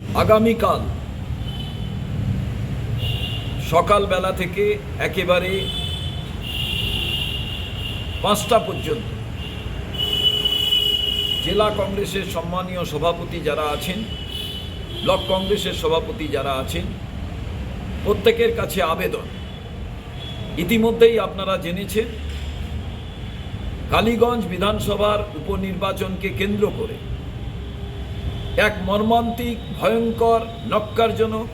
আগামীকাল সকালবেলা থেকে একেবারে পাঁচটা পর্যন্ত জেলা কংগ্রেসের সম্মানীয় সভাপতি যারা আছেন, ব্লক কংগ্রেসের সভাপতি যারা আছেন, প্রত্যেকের কাছে আবেদন। ইতিমধ্যেই আপনারা জেনেছেন, কালীগঞ্জ বিধানসভার উপনির্বাচনকে কেন্দ্র করে এক মর্মান্তিক, ভয়ঙ্কর নক্কারজনক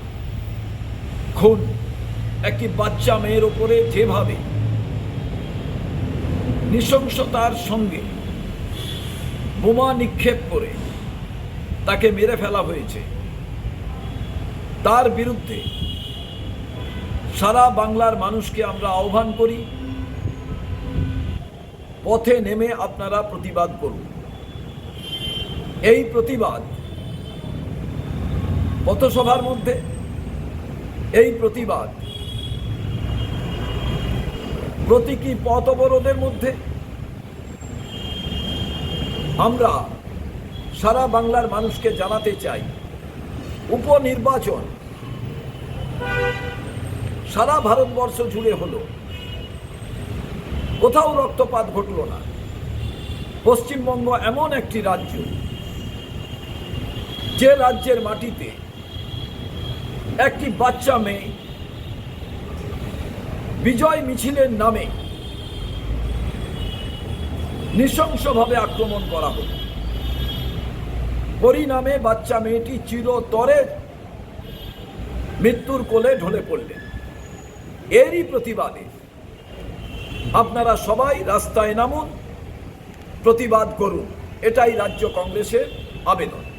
খুন একটি বাচ্চা মেয়ের ওপরে যেভাবে নৃশংসতার সঙ্গে বোমা নিক্ষেপ করে তাকে মেরে ফেলা হয়েছে, তার বিরুদ্ধে সারা বাংলার মানুষকে আমরা আহ্বান করি, পথে নেমে আপনারা প্রতিবাদ করুন। এই প্রতিবাদ পথসভার মধ্যে এই প্রতিবাদ। প্রতীকী পথ অবরোধের মধ্যে আমরা সারা বাংলার মানুষকে জানাতে চাই, উপনির্বাচন সারা ভারতবর্ষ জুড়ে হলো। কোথাও রক্তপাত ঘটল না। পশ্চিমবঙ্গ এমন একটি রাজ্য যে রাজ্যের মাটিতে একটি বাচ্চা মেয়ে বিজয় মিছিলের নামে নৃশংসভাবে আক্রমণ করা হলো। পরিণামে বাচ্চা মেয়েটি চিরতরে মৃত্যুর কোলে ঢলে পড়লেন। এরই প্রতিবাদে আপনারা সবাই রাস্তায় নামুন, প্রতিবাদ করুন। এটাই রাজ্য কংগ্রেসের আবেদন।